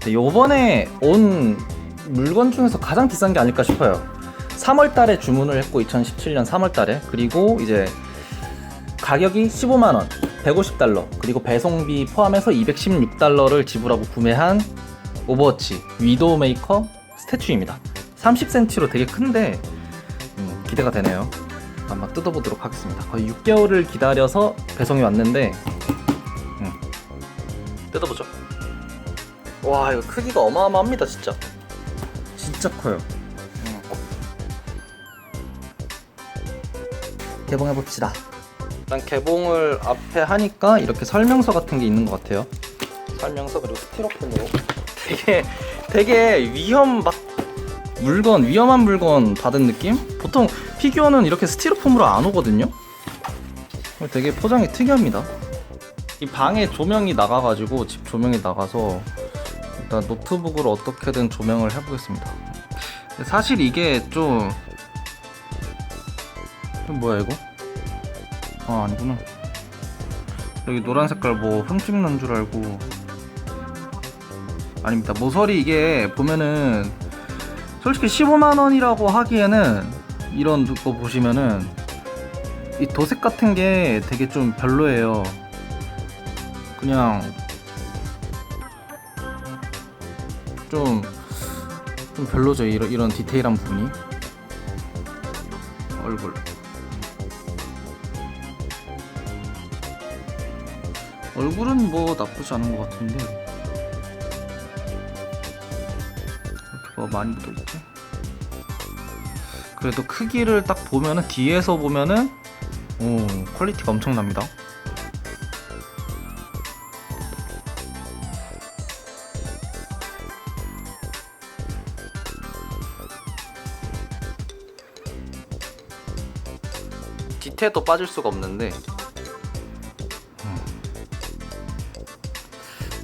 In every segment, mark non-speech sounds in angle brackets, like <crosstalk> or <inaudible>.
네, 요번에 온 물건 중에서 가장 비싼 게 아닐까 싶어요. 3월 달에 주문을 했고 2017년 3월 달에 그리고 이제 가격이 15만 원, 150달러, 그리고 배송비 포함해서 216달러를 지불하고 구매한 오버워치 위도우 메이커 스태츄입니다. 30cm로 되게 큰데 음, 기대가 되네요. 한번 뜯어보도록 하겠습니다. 거의 6개월을 기다려서 배송이 왔는데 음, 뜯어보죠. 와 이거 크기가 어마어마합니다 진짜. 진짜 커요. 음. 개봉해 봅시다. 일단 개봉을 앞에 하니까 이렇게 설명서 같은 게 있는 것 같아요. 설명서 그리고 스티로폼으로 <laughs> 되게 되게 위험 막 물건 위험한 물건 받은 느낌? 보통 피규어는 이렇게 스티로폼으로 안 오거든요. 되게 포장이 특이합니다. 이 방에 조명이 나가가지고 집 조명이 나가서 일단 노트북으로 어떻게든 조명을 해보겠습니다. 사실 이게 좀 뭐야 이거? 아 아니구나. 여기 노란 색깔 뭐 흠집 난 줄 알고 아닙니다. 모서리 이게 보면은 솔직히 15만 원이라고 하기에는 이런 거 보시면은 이 도색 같은 게 되게 좀 별로예요. 그냥 좀, 좀 별로죠. 이런, 이런 디테일한 부분이. 얼굴. 얼굴은 뭐 나쁘지 않은 것 같은데. 이렇게 뭐 많이 묻어있지? 그래도 크기를 딱 보면은, 뒤에서 보면은, 오, 퀄리티가 엄청납니다. 디테도 빠질 수가 없는데 음.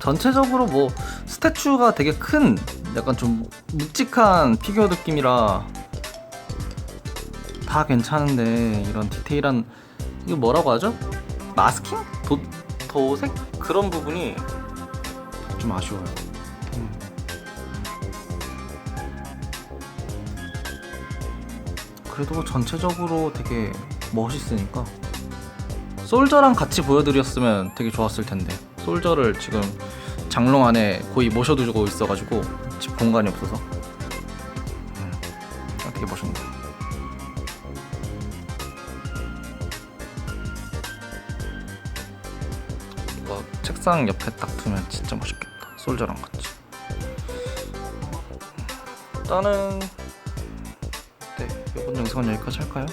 전체적으로 뭐 스태츄가 되게 큰 약간 좀 묵직한 피규어 느낌이라 다 괜찮은데 이런 디테일한 이거 뭐라고 하죠? 마스킹? 도, 도색? 그런 부분이 좀 아쉬워요 음. 그래도 뭐 전체적으로 되게 멋있으니까. 솔저랑 같이 보여드렸으면 되게 좋았을 텐데. 솔저를 지금 장롱 안에 거의 모셔두고 있어가지고 집 공간이 없어서. 음, 아, 되게 멋있네요 이거 책상 옆에 딱 두면 진짜 멋있겠다. 솔저랑 같이. 일단은 네 이번 영상은 여기까지 할까요?